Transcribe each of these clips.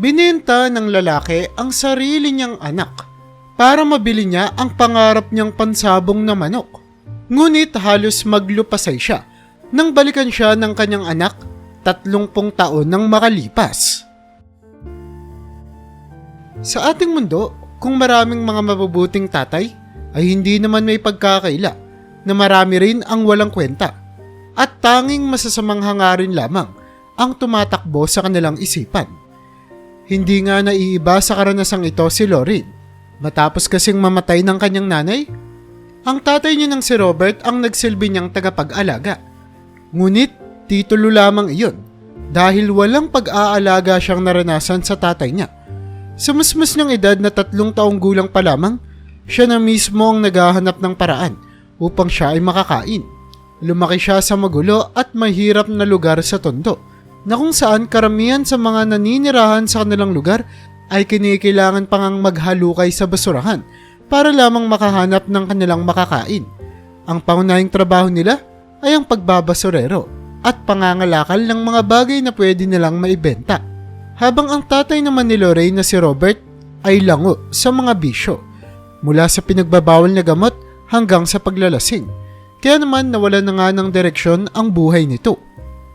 Binenta ng lalaki ang sarili niyang anak para mabili niya ang pangarap niyang pansabong na manok. Ngunit halos maglupasay siya nang balikan siya ng kanyang anak tatlumpung taon nang makalipas. Sa ating mundo, kung maraming mga mabubuting tatay, ay hindi naman may pagkakaila na marami rin ang walang kwenta at tanging masasamang hangarin lamang ang tumatakbo sa kanilang isipan. Hindi nga naiiba sa karanasang ito si Lorin. Matapos kasing mamatay ng kanyang nanay, ang tatay niya ng si Robert ang nagsilbi niyang tagapag-alaga. Ngunit titulo lamang iyon dahil walang pag-aalaga siyang naranasan sa tatay niya. Sa masmas niyang edad na tatlong taong gulang pa lamang, siya na mismo ang naghahanap ng paraan upang siya ay makakain. Lumaki siya sa magulo at mahirap na lugar sa tondo na kung saan karamihan sa mga naninirahan sa kanilang lugar ay kinikailangan pang maghalukay sa basurahan para lamang makahanap ng kanilang makakain. Ang pangunahing trabaho nila ay ang pagbabasurero at pangangalakal ng mga bagay na pwede nilang maibenta. Habang ang tatay naman ni Lorraine na si Robert ay lango sa mga bisyo mula sa pinagbabawal na gamot hanggang sa paglalasing. Kaya naman nawala na nga ng direksyon ang buhay nito.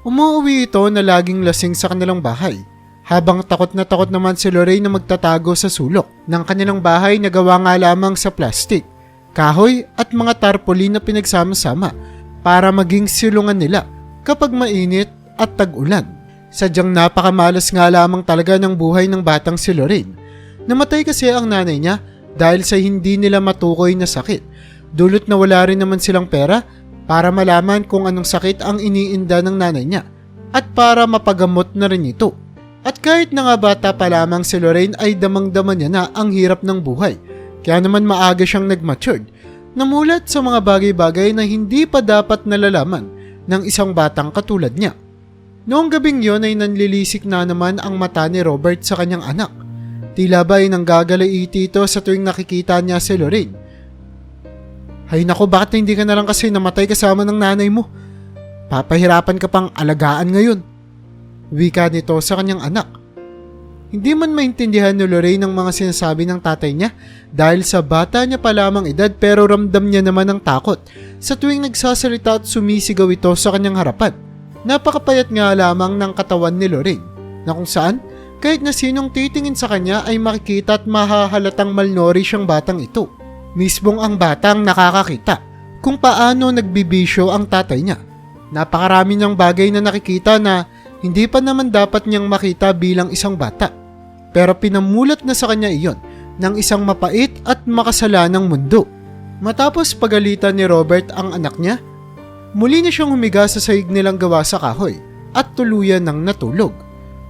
Umuwi ito na laging lasing sa kanilang bahay. Habang takot na takot naman si Lorraine na magtatago sa sulok ng kanilang bahay na gawa nga lamang sa plastik, kahoy at mga tarpaulin na pinagsama-sama para maging silungan nila kapag mainit at tag-ulan. Sadyang napakamalas nga lamang talaga ng buhay ng batang si Lorraine. Namatay kasi ang nanay niya dahil sa hindi nila matukoy na sakit. Dulot na wala rin naman silang pera para malaman kung anong sakit ang iniinda ng nanay niya at para mapagamot na rin ito. At kahit na nga bata pa lamang si Lorraine ay damang-dama niya na ang hirap ng buhay. Kaya naman maaga siyang nag-matured. Namulat sa mga bagay-bagay na hindi pa dapat nalalaman ng isang batang katulad niya. Noong gabing yon ay nanlilisik na naman ang mata ni Robert sa kanyang anak. Tila ba ay nanggagalaiti ito sa tuwing nakikita niya si Lorraine. Hay nako, bakit hindi ka na lang kasi namatay kasama ng nanay mo? Papahirapan ka pang alagaan ngayon. Wika nito sa kanyang anak. Hindi man maintindihan ni Lorraine ang mga sinasabi ng tatay niya dahil sa bata niya pa lamang edad pero ramdam niya naman ang takot sa tuwing nagsasalita at sumisigaw ito sa kanyang harapan. Napakapayat nga lamang ng katawan ni Lorraine na kung saan kahit na sinong titingin sa kanya ay makikita at mahahalatang malnourished ang batang ito. Mismong ang batang nakakakita kung paano nagbibisyo ang tatay niya. Napakarami ng bagay na nakikita na hindi pa naman dapat niyang makita bilang isang bata. Pero pinamulat na sa kanya iyon ng isang mapait at makasalanang mundo. Matapos pagalitan ni Robert ang anak niya, muli na siyang humiga sa sahig nilang gawa sa kahoy at tuluyan ng natulog.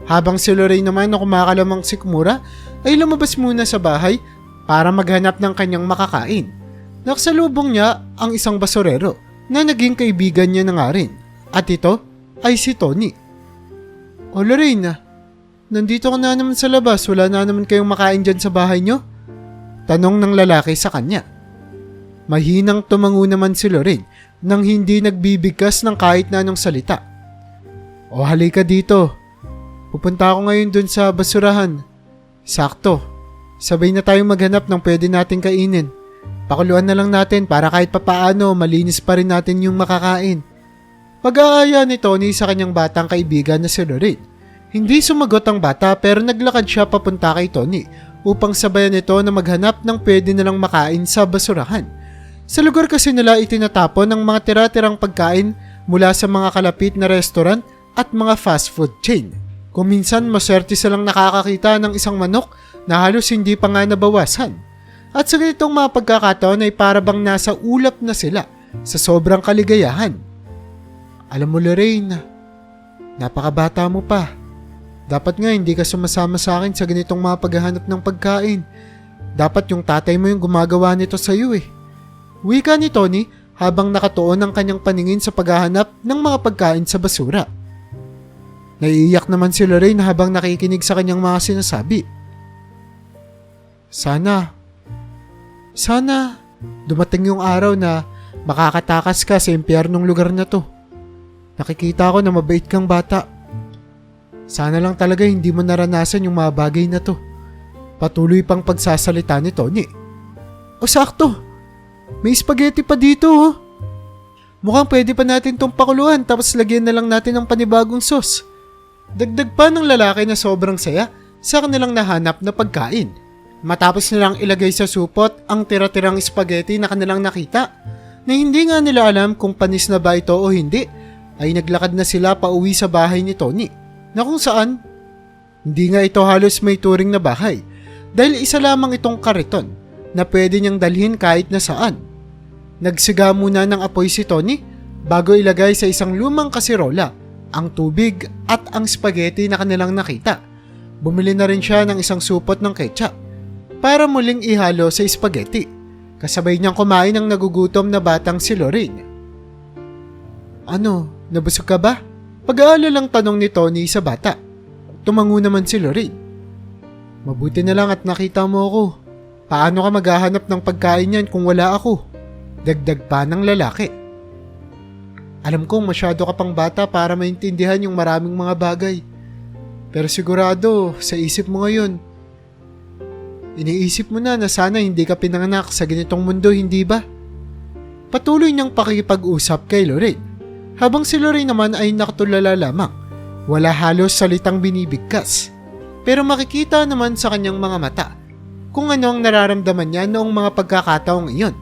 Habang si Lorraine naman na kumakalamang sikmura ay lumabas muna sa bahay para maghanap ng kanyang makakain. Nakasalubong niya ang isang basurero na naging kaibigan niya na nga rin. At ito ay si Tony. O Lorraine, nandito ka na naman sa labas. Wala na naman kayong makain dyan sa bahay niyo? Tanong ng lalaki sa kanya. Mahinang tumango naman si Lorraine nang hindi nagbibigkas ng kahit na anong salita. O halika dito. Pupunta ako ngayon dun sa basurahan. Sakto, Sabay na tayong maghanap ng pwede nating kainin. Pakuluan na lang natin para kahit papaano malinis pa rin natin yung makakain. Pag-aaya ni Tony sa kanyang batang kaibigan na si Lorraine. Hindi sumagot ang bata pero naglakad siya papunta kay Tony upang sabayan ito na maghanap ng pwede nilang makain sa basurahan. Sa lugar kasi nila itinatapon ang mga tira-tirang pagkain mula sa mga kalapit na restaurant at mga fast food chain. Kung minsan maswerte silang nakakakita ng isang manok na halos hindi pa nga nabawasan. At sa ganitong mga pagkakataon ay para bang nasa ulap na sila sa sobrang kaligayahan. Alam mo Lorraine, napakabata mo pa. Dapat nga hindi ka sumasama sa akin sa ganitong mga paghahanap ng pagkain. Dapat yung tatay mo yung gumagawa nito sa iyo eh. Wika ni Tony habang nakatuon ang kanyang paningin sa paghahanap ng mga pagkain sa basura. Naiiyak naman si Lorraine habang nakikinig sa kanyang mga sinasabi. Sana, sana dumating yung araw na makakatakas ka sa impyernong lugar na to. Nakikita ko na mabait kang bata. Sana lang talaga hindi mo naranasan yung mga bagay na to. Patuloy pang pagsasalita ni Tony. O sakto, may spaghetti pa dito oh. Mukhang pwede pa natin tong pakuluan tapos lagyan na lang natin ng panibagong sauce. Dagdag pa ng lalaki na sobrang saya sa kanilang nahanap na pagkain. Matapos nilang ilagay sa supot ang tira-tirang spaghetti na kanilang nakita na hindi nga nila alam kung panis na ba ito o hindi ay naglakad na sila pauwi sa bahay ni Tony na kung saan hindi nga ito halos may turing na bahay dahil isa lamang itong kariton na pwede niyang dalhin kahit na saan. Nagsiga muna ng apoy si Tony bago ilagay sa isang lumang kasirola ang tubig at ang spaghetti na kanilang nakita. Bumili na rin siya ng isang supot ng ketchup para muling ihalo sa spaghetti. Kasabay niyang kumain ng nagugutom na batang si Lorraine. Ano, nabusog ka ba? Pag-aalalang tanong ni Tony sa bata. Tumango naman si Lorraine. Mabuti na lang at nakita mo ako. Paano ka maghahanap ng pagkain yan kung wala ako? Dagdag pa ng lalaki. Alam kong masyado ka pang bata para maintindihan yung maraming mga bagay. Pero sigurado, sa isip mo ngayon, iniisip mo na na sana hindi ka pinanganak sa ganitong mundo, hindi ba? Patuloy niyang pakikipag-usap kay Lorraine. Habang si Lorraine naman ay nakatulala lamang. Wala halos salitang binibigkas. Pero makikita naman sa kanyang mga mata kung ano ang nararamdaman niya noong mga pagkakataong iyon.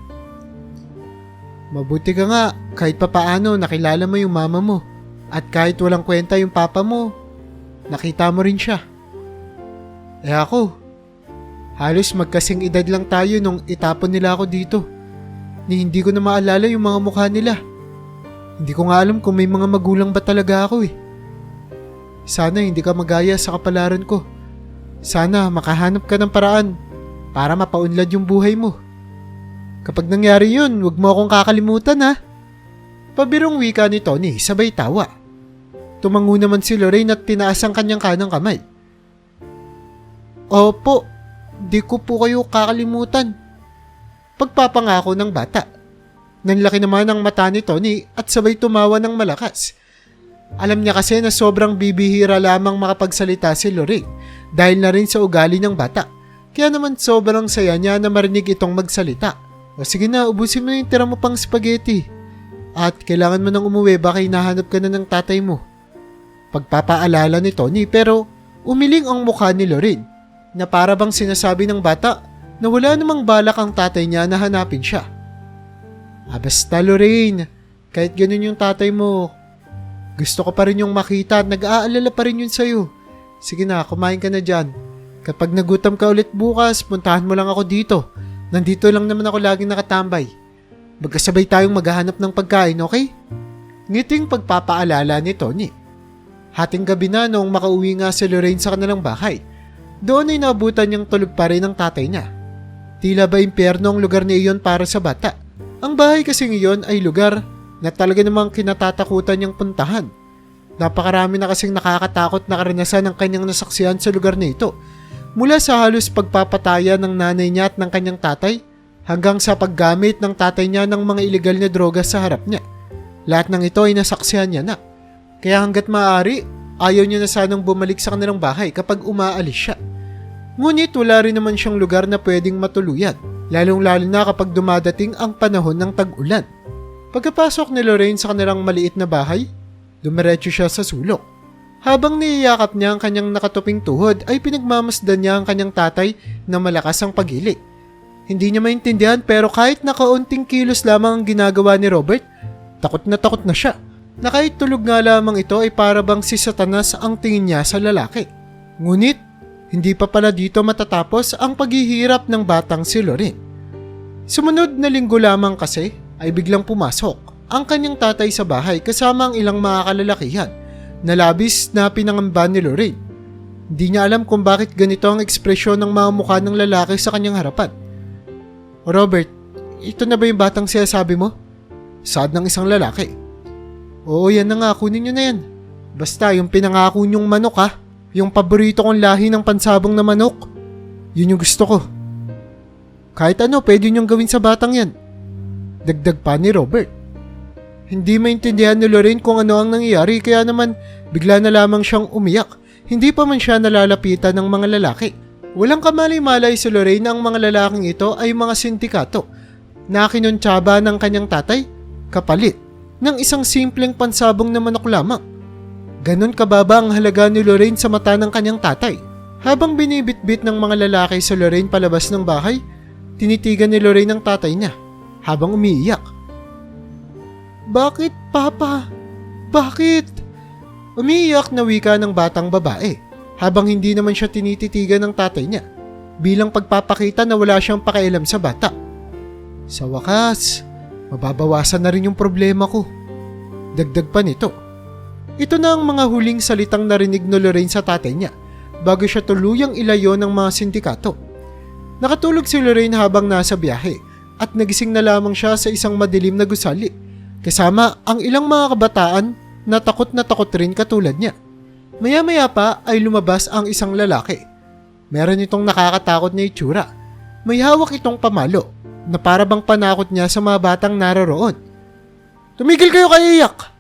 Mabuti ka nga kahit papaano nakilala mo yung mama mo at kahit walang kwenta yung papa mo, nakita mo rin siya. Eh ako, halos magkasing edad lang tayo nung itapon nila ako dito. Ni hindi ko na maalala yung mga mukha nila. Hindi ko nga alam kung may mga magulang ba talaga ako eh. Sana hindi ka magaya sa kapalaran ko. Sana makahanap ka ng paraan para mapaunlad yung buhay mo. Kapag nangyari yun, huwag mo akong kakalimutan ha. Pabirong wika ni Tony, sabay tawa. Tumango naman si Lorraine at tinaas ang kanyang kanang kamay. Opo, di ko po kayo kakalimutan. Pagpapangako ng bata. Nanlaki naman ang mata ni Tony at sabay tumawa ng malakas. Alam niya kasi na sobrang bibihira lamang makapagsalita si Lorraine dahil na rin sa ugali ng bata. Kaya naman sobrang saya niya na marinig itong magsalita. O sige na, ubusin mo yung tira mo pang spaghetti. At kailangan mo nang umuwi baka hinahanap ka na ng tatay mo. Pagpapaalala ni Tony pero umiling ang mukha ni Lorraine na para bang sinasabi ng bata na wala namang balak ang tatay niya na hanapin siya. Ah basta Lorraine, kahit ganun yung tatay mo, gusto ko pa rin yung makita at nag-aalala pa rin yun sa'yo. Sige na, kumain ka na dyan. Kapag nagutom ka ulit bukas, puntahan mo lang ako dito. Nandito lang naman ako laging nakatambay. Magkasabay tayong maghahanap ng pagkain, okay? Ngiting pagpapaalala ni Tony. Hating gabi na noong makauwi nga si Lorraine sa kanilang bahay. Doon ay nabutan niyang tulog pa rin ang tatay niya. Tila ba impyerno ang lugar ni iyon para sa bata? Ang bahay kasi iyon ay lugar na talaga namang kinatatakutan niyang puntahan. Napakarami na kasing nakakatakot na karanasan ng kanyang nasaksihan sa lugar na ito. Mula sa halos pagpapataya ng nanay niya at ng kanyang tatay, hanggang sa paggamit ng tatay niya ng mga ilegal na droga sa harap niya. Lahat ng ito ay nasaksihan niya na. Kaya hanggat maaari, ayaw niya na sanang bumalik sa kanilang bahay kapag umaalis siya. Ngunit wala rin naman siyang lugar na pwedeng matuluyan, lalong-lalo na kapag dumadating ang panahon ng tag-ulan. Pagkapasok ni Lorraine sa kanilang maliit na bahay, dumiretso siya sa sulok. Habang niyayakap niya ang kanyang nakatuping tuhod ay pinagmamasdan niya ang kanyang tatay na malakas ang pagili. Hindi niya maintindihan pero kahit nakaunting kilos lamang ang ginagawa ni Robert, takot na takot na siya. Na kahit tulog nga lamang ito ay para bang si Satanas ang tingin niya sa lalaki. Ngunit, hindi pa pala dito matatapos ang paghihirap ng batang si Lorraine. Sumunod na linggo lamang kasi ay biglang pumasok ang kanyang tatay sa bahay kasama ang ilang mga kalalakihan na labis na pinangamba ni Lorraine. Hindi niya alam kung bakit ganito ang ekspresyon ng mga mukha ng lalaki sa kanyang harapan. Robert, ito na ba yung batang sinasabi mo? Saad ng isang lalaki. Oo, yan na nga, kunin nyo na yan. Basta, yung pinangako nyong manok ha. Yung paborito kong lahi ng pansabong na manok. Yun yung gusto ko. Kahit ano, pwede nyong gawin sa batang yan. Dagdag pa ni Robert. Hindi maintindihan ni Lorraine kung ano ang nangyayari kaya naman bigla na lamang siyang umiyak. hindi pa man siya nalalapitan ng mga lalaki. Walang kamalay-malay si Lorraine na ang mga lalaking ito ay mga sindikato na kinuntsaba ng kanyang tatay kapalit ng isang simpleng pansabong na manok lamang. Ganon kababa ang halaga ni Lorraine sa mata ng kanyang tatay. Habang binibitbit ng mga lalaki sa Lorraine palabas ng bahay, tinitigan ni Lorraine ang tatay niya habang umiiyak. Bakit, Papa? Bakit? Umiiyak na wika ng batang babae habang hindi naman siya tinititigan ng tatay niya bilang pagpapakita na wala siyang pakialam sa bata. Sa wakas, mababawasan na rin yung problema ko. Dagdag pa nito. Ito na ang mga huling salitang narinig ni Lorraine sa tatay niya bago siya tuluyang ilayo ng mga sindikato. Nakatulog si Lorraine habang nasa biyahe at nagising na lamang siya sa isang madilim na gusali kasama ang ilang mga kabataan na takot na takot rin katulad niya. Maya-maya pa ay lumabas ang isang lalaki. Meron itong nakakatakot na itsura. May hawak itong pamalo na para bang panakot niya sa mga batang naroroon. Tumigil kayo kay iyak!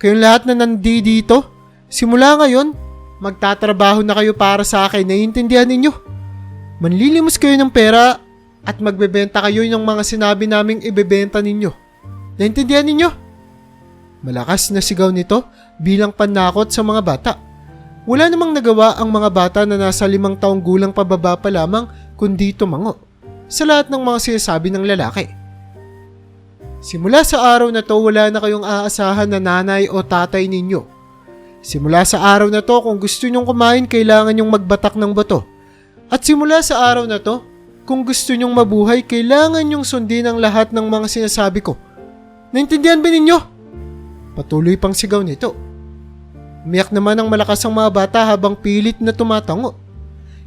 Kayong lahat na nandi dito, simula ngayon, magtatrabaho na kayo para sa akin, naiintindihan ninyo. Manlilimos kayo ng pera at magbebenta kayo ng mga sinabi naming ibebenta ninyo. Naintindihan ninyo? Malakas na sigaw nito bilang panakot sa mga bata. Wala namang nagawa ang mga bata na nasa limang taong gulang pababa pa lamang kundi tumango sa lahat ng mga sinasabi ng lalaki. Simula sa araw na to wala na kayong aasahan na nanay o tatay ninyo. Simula sa araw na to kung gusto nyong kumain kailangan nyong magbatak ng bato. At simula sa araw na to, kung gusto nyong mabuhay kailangan nyong sundin ang lahat ng mga sinasabi ko. Naintindihan ba ninyo? Patuloy pang sigaw nito. Umiyak naman ang malakas ang mga bata habang pilit na tumatango.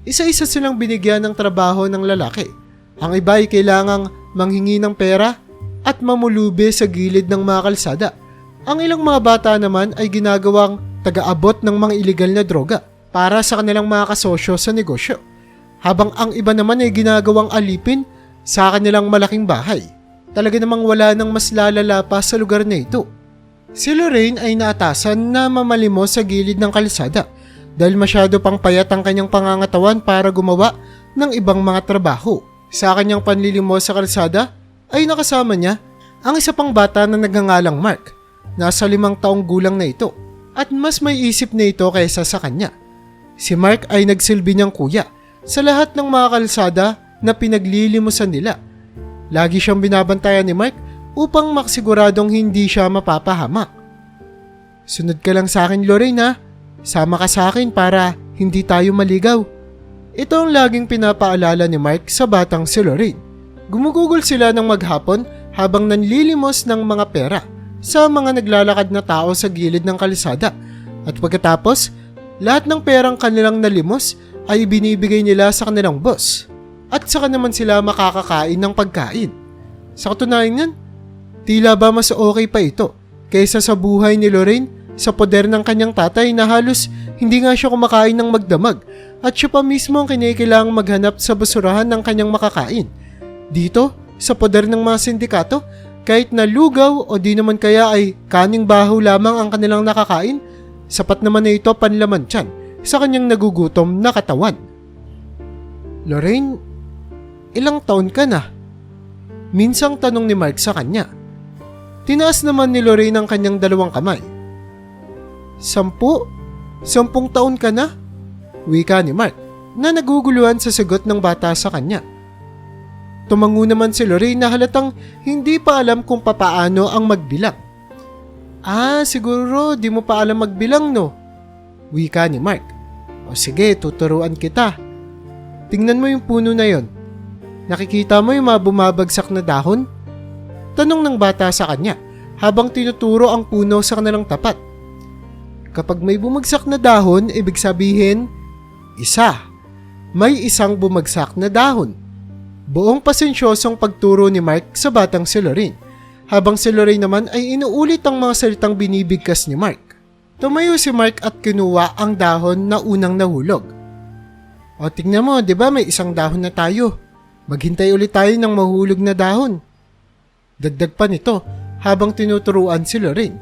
Isa-isa silang binigyan ng trabaho ng lalaki. Ang iba ay kailangang manghingi ng pera at mamulube sa gilid ng mga kalsada. Ang ilang mga bata naman ay ginagawang taga-abot ng mga ilegal na droga para sa kanilang mga kasosyo sa negosyo. Habang ang iba naman ay ginagawang alipin sa kanilang malaking bahay. Talaga namang wala nang mas lalala pa sa lugar na ito. Si Lorraine ay naatasan na mamalimos sa gilid ng kalsada dahil masyado pang payat ang kanyang pangangatawan para gumawa ng ibang mga trabaho. Sa kanyang panlilimos sa kalsada ay nakasama niya ang isa pang bata na nagngangalang Mark. Nasa limang taong gulang na ito at mas may isip na ito kaysa sa kanya. Si Mark ay nagsilbi niyang kuya sa lahat ng mga kalsada na pinaglilimusan nila. Lagi siyang binabantayan ni Mark upang makasiguradong hindi siya mapapahamak. Sunod ka lang sa akin, Lorraine ha. Sama ka sa akin para hindi tayo maligaw. Ito ang laging pinapaalala ni Mark sa batang si Lorraine. Gumugugol sila ng maghapon habang nanlilimos ng mga pera sa mga naglalakad na tao sa gilid ng kalisada. At pagkatapos, lahat ng perang kanilang nalimos ay binibigay nila sa kanilang boss. At saka naman sila makakakain ng pagkain. Sa katunayan yan, tila ba mas okay pa ito kaysa sa buhay ni Lorraine sa poder ng kanyang tatay na halos hindi nga siya kumakain ng magdamag at siya pa mismo ang kinikilangang maghanap sa basurahan ng kanyang makakain. Dito, sa poder ng mga sindikato, kahit na lugaw o di naman kaya ay kaning baho lamang ang kanilang nakakain, sapat naman na ito panlaman tiyan sa kanyang nagugutom na katawan. Lorraine, ilang taon ka na? Minsang tanong ni Mark sa kanya. Tinaas naman ni Lorraine ang kanyang dalawang kamay. Sampu? Sampung taon ka na? Wika ni Mark na naguguluhan sa sagot ng bata sa kanya. Tumango naman si Lorraine na halatang hindi pa alam kung papaano ang magbilang. Ah, siguro di mo pa alam magbilang no? Wika ni Mark. O sige, tuturuan kita. Tingnan mo yung puno na yon. Nakikita mo yung mga bumabagsak na dahon? Tanong ng bata sa kanya habang tinuturo ang puno sa kanilang tapat. Kapag may bumagsak na dahon, ibig sabihin, isa. May isang bumagsak na dahon. Buong pasensyosong pagturo ni Mark sa batang si Lorraine, habang si Lorraine naman ay inuulit ang mga salitang binibigkas ni Mark. Tumayo si Mark at kinuha ang dahon na unang nahulog. O tingnan mo, di ba may isang dahon na tayo? Maghintay ulit tayo ng mahulog na dahon. Dagdag pa nito habang tinuturuan si Lorraine.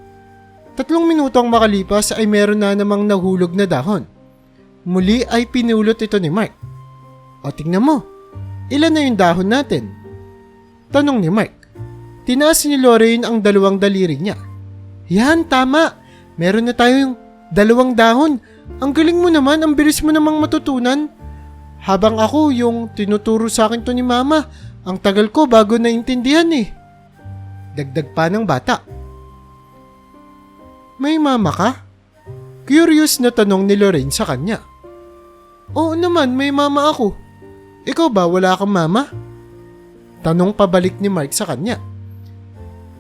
Tatlong minuto ang makalipas ay meron na namang nahulog na dahon. Muli ay pinulot ito ni Mark. O tingnan mo, ilan na yung dahon natin? Tanong ni Mark. Tinaas ni Lorraine ang dalawang daliri niya. Yan, tama. Meron na tayong dalawang dahon. Ang galing mo naman, ang bilis mo namang matutunan. Habang ako, yung tinuturo sa akin to ni Mama, ang tagal ko bago naintindihan eh. Dagdag pa ng bata. May mama ka? Curious na tanong ni Lorraine sa kanya. Oo naman, may mama ako. Ikaw ba, wala kang mama? Tanong pabalik ni Mark sa kanya.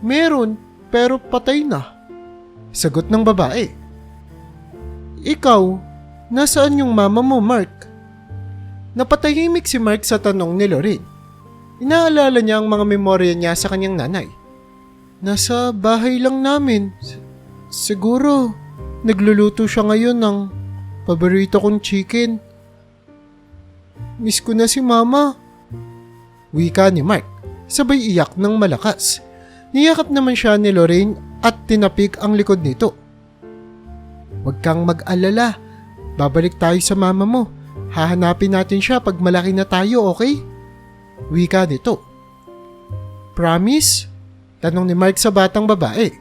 Meron, pero patay na. Sagot ng babae. Ikaw, nasaan yung mama mo, Mark? Napatahimik si Mark sa tanong ni Lorraine. Inaalala niya ang mga memorya niya sa kanyang nanay. Nasa bahay lang namin. Siguro, nagluluto siya ngayon ng paborito kong chicken. Miss ko na si mama. Wika ni Mark, sabay iyak ng malakas. Niyakap naman siya ni Lorraine at tinapik ang likod nito. Huwag kang mag-alala. Babalik tayo sa mama mo. Hahanapin natin siya pag malaki na tayo, okay? Wika nito. Promise? Tanong ni Mark sa batang babae.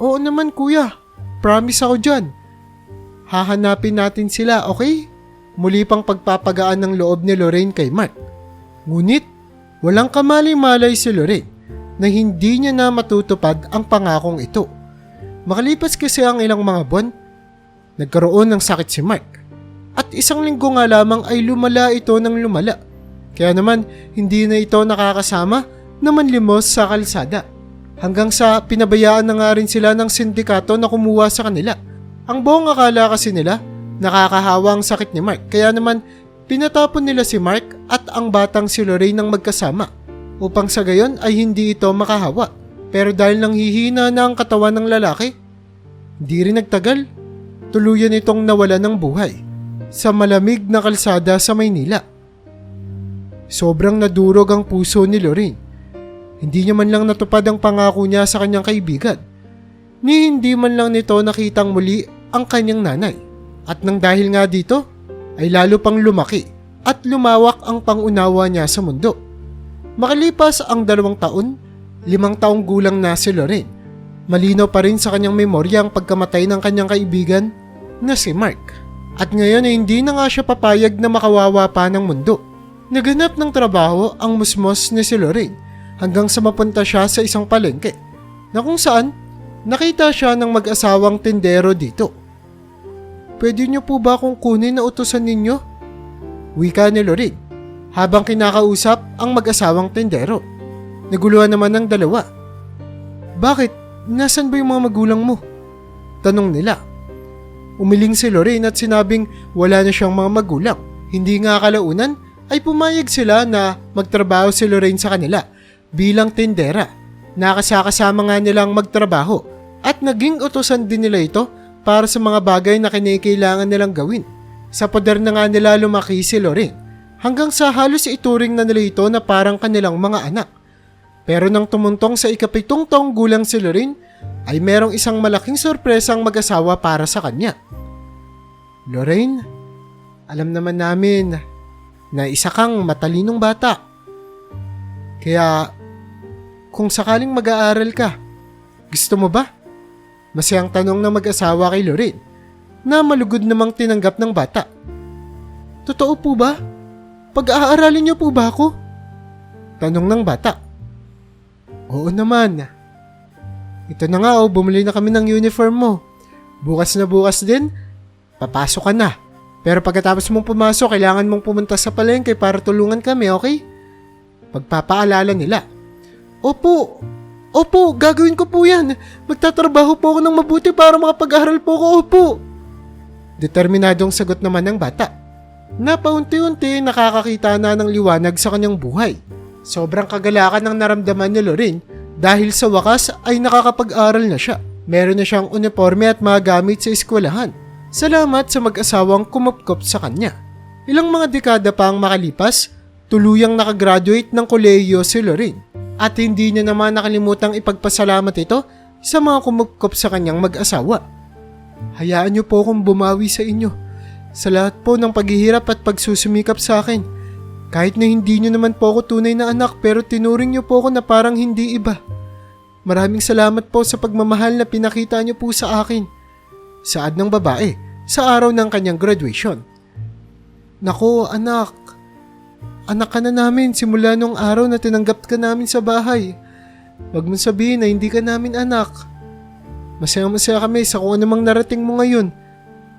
Oo naman kuya. Promise ako dyan. Hahanapin natin sila, okay? Muli pang pagpapagaan ng loob ni Lorraine kay Mark. Ngunit, walang kamalay-malay si Lorraine na hindi niya na matutupad ang pangakong ito. Makalipas kasi ang ilang mga buwan, nagkaroon ng sakit si Mark. At isang linggo nga lamang ay lumala ito ng lumala. Kaya naman, hindi na ito nakakasama na manlimos sa kalsada. Hanggang sa pinabayaan na nga rin sila ng sindikato na kumuha sa kanila. Ang buong akala kasi nila, nakakahawa ang sakit ni Mark. Kaya naman, pinatapon nila si Mark at ang batang si Lorraine ng magkasama upang sa gayon ay hindi ito makahawa. Pero dahil nang hihina na ang katawan ng lalaki, hindi rin nagtagal. Tuluyan itong nawala ng buhay sa malamig na kalsada sa Maynila. Sobrang nadurog ang puso ni Lorraine. Hindi niya man lang natupad ang pangako niya sa kanyang kaibigan. Ni hindi man lang nito nakitang muli ang kanyang nanay. At nang dahil nga dito, ay lalo pang lumaki at lumawak ang pangunawa niya sa mundo. Makalipas ang dalawang taon, limang taong gulang na si Lorraine. Malinaw pa rin sa kanyang memorya ang pagkamatay ng kanyang kaibigan na si Mark. At ngayon ay hindi na nga siya papayag na makawawa pa ng mundo. Naganap ng trabaho ang musmos ni si Lorraine hanggang sa mapunta siya sa isang palengke na kung saan nakita siya ng mag-asawang tendero dito. Pwede niyo po ba akong kunin na utusan ninyo? Wika ni Lorraine habang kinakausap ang mag-asawang tendero. Naguluhan naman ng dalawa. Bakit? Nasaan ba yung mga magulang mo? Tanong nila. Umiling si Lorraine at sinabing wala na siyang mga magulang. Hindi nga kalaunan ay pumayag sila na magtrabaho si Lorraine sa kanila bilang tindera. Nakasakasama nga nilang magtrabaho at naging utosan din nila ito para sa mga bagay na kinikailangan nilang gawin. Sa poder na nga nila lumaki si Lorraine hanggang sa halos ituring na nila ito na parang kanilang mga anak. Pero nang tumuntong sa ikapitong taong gulang si Lorraine, ay merong isang malaking sorpresang mag-asawa para sa kanya. Lorraine, alam naman namin na isa kang matalinong bata. Kaya, kung sakaling mag-aaral ka, gusto mo ba? Masayang tanong ng mag-asawa kay Lorraine na malugod namang tinanggap ng bata. Totoo po ba? Pag-aaralin niyo po ba ako? Tanong ng bata. Oo naman. Ito na nga oh, bumili na kami ng uniform mo. Bukas na bukas din, papasok ka na. Pero pagkatapos mong pumasok, kailangan mong pumunta sa palengke para tulungan kami, okay? Pagpapaalala nila. Opo, opo, gagawin ko po yan. Magtatrabaho po ako ng mabuti para makapag-aral po ako, opo. Determinadong sagot naman ng bata. Napaunti-unti nakakakita na ng liwanag sa kanyang buhay. Sobrang kagalakan ng naramdaman ni Lorraine dahil sa wakas ay nakakapag-aral na siya. Meron na siyang uniforme at mga gamit sa eskwelahan. Salamat sa mag-asawang kumupkop sa kanya. Ilang mga dekada pa ang makalipas, tuluyang nakagraduate ng kolehiyo si Lorraine at hindi niya naman nakalimutang ipagpasalamat ito sa mga kumupkop sa kanyang mag-asawa. Hayaan niyo po akong bumawi sa inyo. Sa lahat po ng paghihirap at pagsusumikap sa akin. Kahit na hindi nyo naman po ako tunay na anak pero tinuring nyo po ako na parang hindi iba. Maraming salamat po sa pagmamahal na pinakita nyo po sa akin. Saad ng babae sa araw ng kanyang graduation. Nako anak, anak ka na namin simula nung araw na tinanggap ka namin sa bahay. Huwag mong sabihin na hindi ka namin anak. Masaya-masaya kami sa kung anumang narating mo ngayon.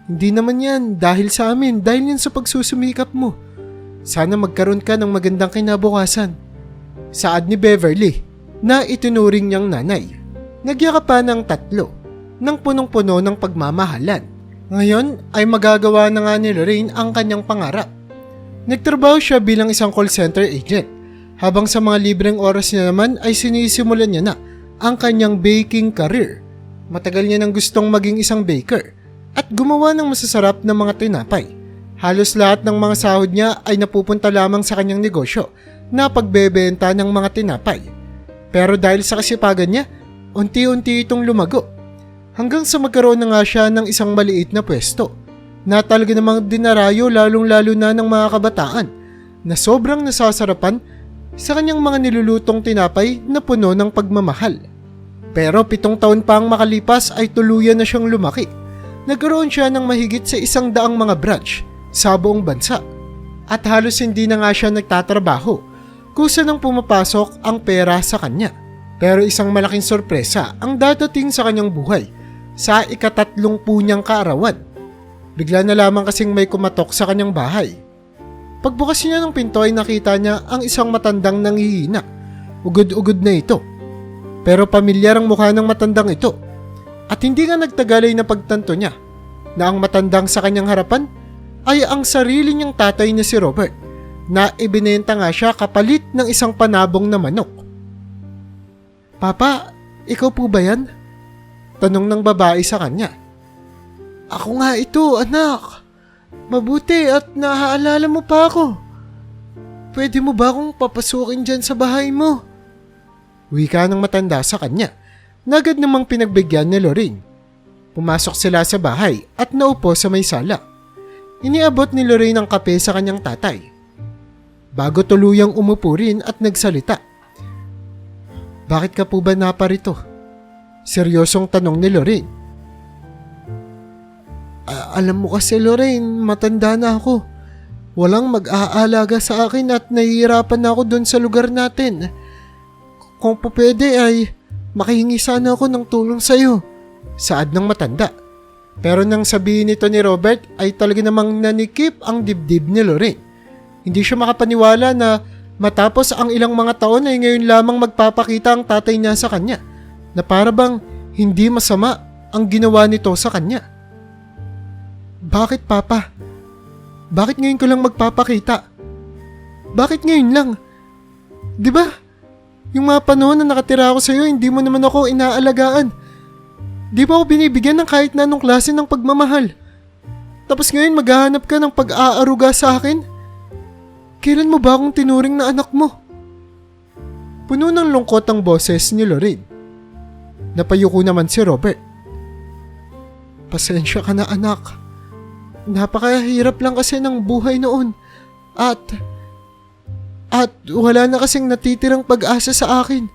Hindi naman yan dahil sa amin, dahil yan sa pagsusumikap mo. Sana magkaroon ka ng magandang kinabukasan. Saad ni Beverly na itinuring niyang nanay. Nagyakapan ng tatlo ng punong-puno ng pagmamahalan. Ngayon ay magagawa na nga ni Lorraine ang kanyang pangarap. Nagtrabaho siya bilang isang call center agent habang sa mga libreng oras niya naman ay sinisimulan niya na ang kanyang baking career. Matagal niya nang gustong maging isang baker at gumawa ng masasarap na mga tinapay. Halos lahat ng mga sahod niya ay napupunta lamang sa kanyang negosyo na pagbebenta ng mga tinapay. Pero dahil sa kasipagan niya, unti-unti itong lumago. Hanggang sa magkaroon na nga siya ng isang maliit na pwesto na talaga namang dinarayo lalong-lalo na ng mga kabataan na sobrang nasasarapan sa kanyang mga nilulutong tinapay na puno ng pagmamahal. Pero pitong taon pa ang makalipas ay tuluyan na siyang lumaki. Nagkaroon siya ng mahigit sa isang daang mga branch sa buong bansa. At halos hindi na nga siya nagtatrabaho kusa nang pumapasok ang pera sa kanya. Pero isang malaking sorpresa ang dadating sa kanyang buhay sa ikatatlong po niyang kaarawan. Bigla na lamang kasing may kumatok sa kanyang bahay. Pagbukas niya ng pinto ay nakita niya ang isang matandang nanghihina. Ugod-ugod na ito. Pero pamilyar ang mukha ng matandang ito. At hindi nga nagtagalay na pagtanto niya na ang matandang sa kanyang harapan ay ang sarili niyang tatay na si Robert na ibinenta nga siya kapalit ng isang panabong na manok. Papa, ikaw po ba yan? Tanong ng babae sa kanya. Ako nga ito, anak. Mabuti at naaalala mo pa ako. Pwede mo ba akong papasukin dyan sa bahay mo? Wika ng matanda sa kanya. Nagad namang pinagbigyan ni Lorraine. Pumasok sila sa bahay at naupo sa may sala. Iniabot ni Lorraine ang kape sa kanyang tatay. Bago tuluyang umupo rin at nagsalita. Bakit ka po ba naparito? Seryosong tanong ni Lorraine. "A- alam mo kasi Lorraine, matanda na ako. Walang mag-aalaga sa akin at nahihirapan na ako doon sa lugar natin. Kung po pwede ay makihingi sana ako ng tulong sa'yo. Saad ng matanda. Pero nang sabihin nito ni Robert ay talaga namang nanikip ang dibdib ni Lorraine. Hindi siya makapaniwala na matapos ang ilang mga taon ay ngayon lamang magpapakita ang tatay niya sa kanya na para bang hindi masama ang ginawa nito sa kanya. Bakit papa? Bakit ngayon ko lang magpapakita? Bakit ngayon lang? 'Di ba? Yung mga panahon na nakatira ako sa iyo, hindi mo naman ako inaalagaan. Di ba ako binibigyan ng kahit na anong klase ng pagmamahal? Tapos ngayon maghahanap ka ng pag-aaruga sa akin? Kailan mo ba akong tinuring na anak mo? Puno ng lungkot ang boses ni Lorraine. Napayuko naman si Robert. Pasensya ka na anak. Napakahirap lang kasi ng buhay noon. At... At wala na kasing natitirang pag-asa sa akin.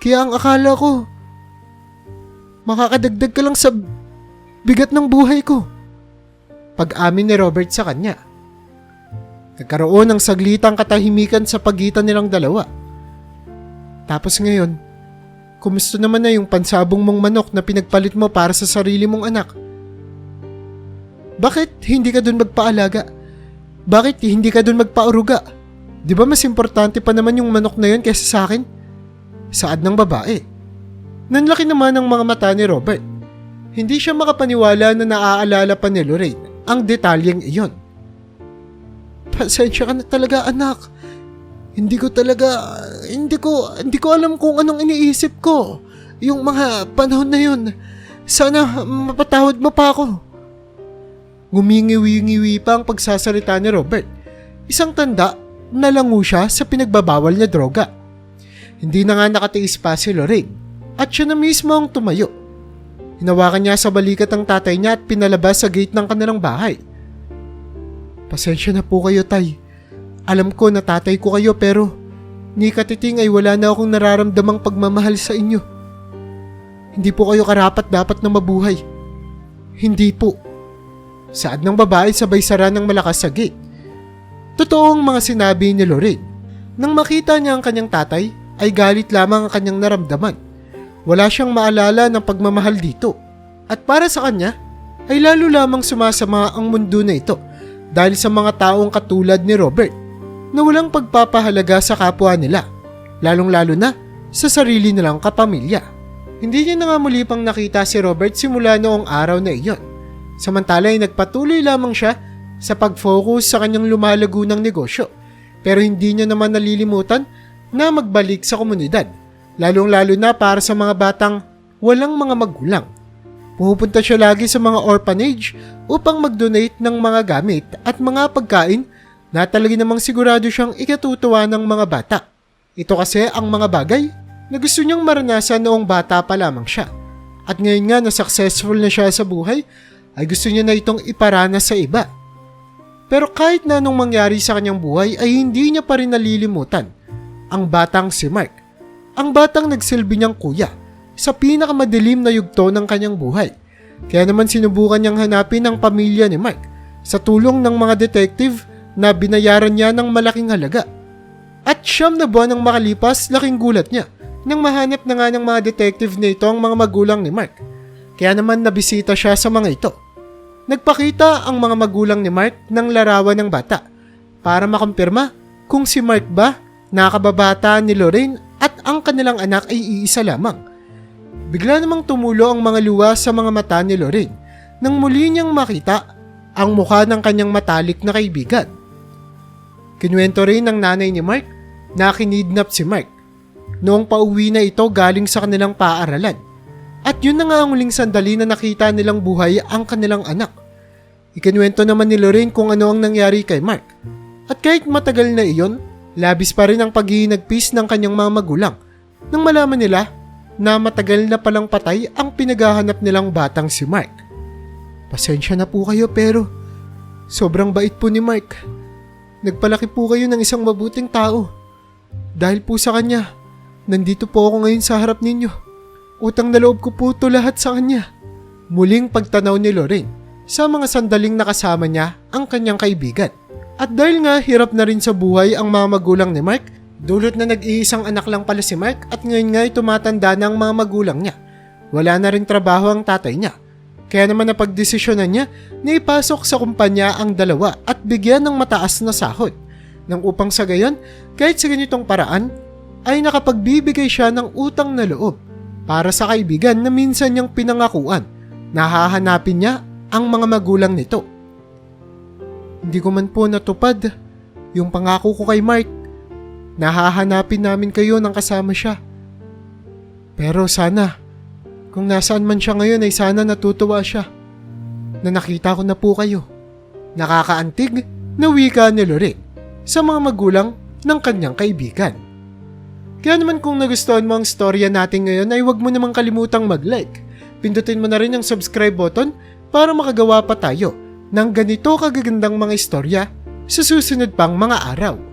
Kaya ang akala ko, makakadagdag ka lang sa bigat ng buhay ko. Pag-amin ni Robert sa kanya. Nagkaroon ng saglitang katahimikan sa pagitan nilang dalawa. Tapos ngayon, kumusta naman na yung pansabong mong manok na pinagpalit mo para sa sarili mong anak? Bakit hindi ka dun magpaalaga? Bakit hindi ka dun magpauruga? Di ba mas importante pa naman yung manok na yun kaysa sa akin? Saad ng babae. Nanlaki naman ang mga mata ni Robert. Hindi siya makapaniwala na naaalala pa ni Lorraine ang detalyeng iyon. Pasensya ka na talaga anak. Hindi ko talaga, hindi ko, hindi ko alam kung anong iniisip ko. Yung mga panahon na yun. Sana mapatawad mo pa ako. Ngumingiwi-ngiwi pa ang pagsasalita ni Robert. Isang tanda nalango siya sa pinagbabawal na droga. Hindi na nga nakatiis pa si Lorraine at siya na mismo ang tumayo. Hinawakan niya sa balikat ang tatay niya at pinalabas sa gate ng kanilang bahay. Pasensya na po kayo, Tay. Alam ko na tatay ko kayo pero ni katiting ay wala na akong nararamdamang pagmamahal sa inyo. Hindi po kayo karapat dapat na mabuhay. Hindi po. Saad ng babae sabay sara ng malakas sa gate. Totoo ang mga sinabi ni Lorraine. Nang makita niya ang kanyang tatay, ay galit lamang ang kanyang naramdaman. Wala siyang maalala ng pagmamahal dito. At para sa kanya, ay lalo lamang sumasama ang mundo na ito dahil sa mga taong katulad ni Robert na walang pagpapahalaga sa kapwa nila, lalong-lalo na sa sarili nilang kapamilya. Hindi niya na nga muli pang nakita si Robert simula noong araw na iyon. Samantala ay nagpatuloy lamang siya sa pag-focus sa kanyang lumalago ng negosyo. Pero hindi niya naman nalilimutan na magbalik sa komunidad, lalong-lalo na para sa mga batang walang mga magulang. Pumupunta siya lagi sa mga orphanage upang mag-donate ng mga gamit at mga pagkain na talaga namang sigurado siyang ikatutuwa ng mga bata. Ito kasi ang mga bagay na gusto niyang maranasan noong bata pa lamang siya. At ngayon nga na successful na siya sa buhay, ay gusto niya na itong iparana sa iba. Pero kahit na anong mangyari sa kanyang buhay ay hindi niya pa rin nalilimutan ang batang si Mark. Ang batang nagsilbi niyang kuya sa pinakamadilim na yugto ng kanyang buhay. Kaya naman sinubukan niyang hanapin ang pamilya ni Mark sa tulong ng mga detective na binayaran niya ng malaking halaga. At siyam na buwan ang makalipas, laking gulat niya nang mahanap na nga ng mga detective na ito ang mga magulang ni Mark. Kaya naman nabisita siya sa mga ito. Nagpakita ang mga magulang ni Mark ng larawan ng bata para makumpirma kung si Mark ba nakababata ni Lorraine at ang kanilang anak ay iisa lamang. Bigla namang tumulo ang mga luwa sa mga mata ni Lorraine nang muli niyang makita ang mukha ng kanyang matalik na kaibigan. Kinuwento rin ng nanay ni Mark na kinidnap si Mark noong pauwi na ito galing sa kanilang paaralan. At yun na nga ang huling sandali na nakita nilang buhay ang kanilang anak. Ikinuwento naman ni Lorraine kung ano ang nangyari kay Mark. At kahit matagal na iyon, labis pa rin ang paghihinagpis ng kanyang mga magulang nang malaman nila na matagal na palang patay ang pinaghahanap nilang batang si Mark. Pasensya na po kayo pero sobrang bait po ni Mark. Nagpalaki po kayo ng isang mabuting tao. Dahil po sa kanya, nandito po ako ngayon sa harap ninyo. Utang na loob ko po ito lahat sa kanya. Muling pagtanaw ni Lorraine sa mga sandaling nakasama niya ang kanyang kaibigan. At dahil nga hirap na rin sa buhay ang mga magulang ni Mark, dulot na nag-iisang anak lang pala si Mark at ngayon nga ay tumatanda na ang mga magulang niya. Wala na rin trabaho ang tatay niya. Kaya naman napagdesisyonan niya na ipasok sa kumpanya ang dalawa at bigyan ng mataas na sahod. Nang upang sa gayon, kahit sa ganitong paraan, ay nakapagbibigay siya ng utang na loob para sa kaibigan na minsan niyang pinangakuan na hahanapin niya ang mga magulang nito. Hindi ko man po natupad yung pangako ko kay Mark. Nahahanapin namin kayo ng kasama siya. Pero sana, kung nasaan man siya ngayon ay sana natutuwa siya na nakita ko na po kayo. Nakakaantig na wika ni Lorraine sa mga magulang ng kanyang kaibigan. Kaya naman kung nagustuhan mo ang storya natin ngayon ay huwag mo namang kalimutang mag-like. Pindutin mo na rin ang subscribe button para makagawa pa tayo ng ganito kagagandang mga istorya sa susunod pang mga araw.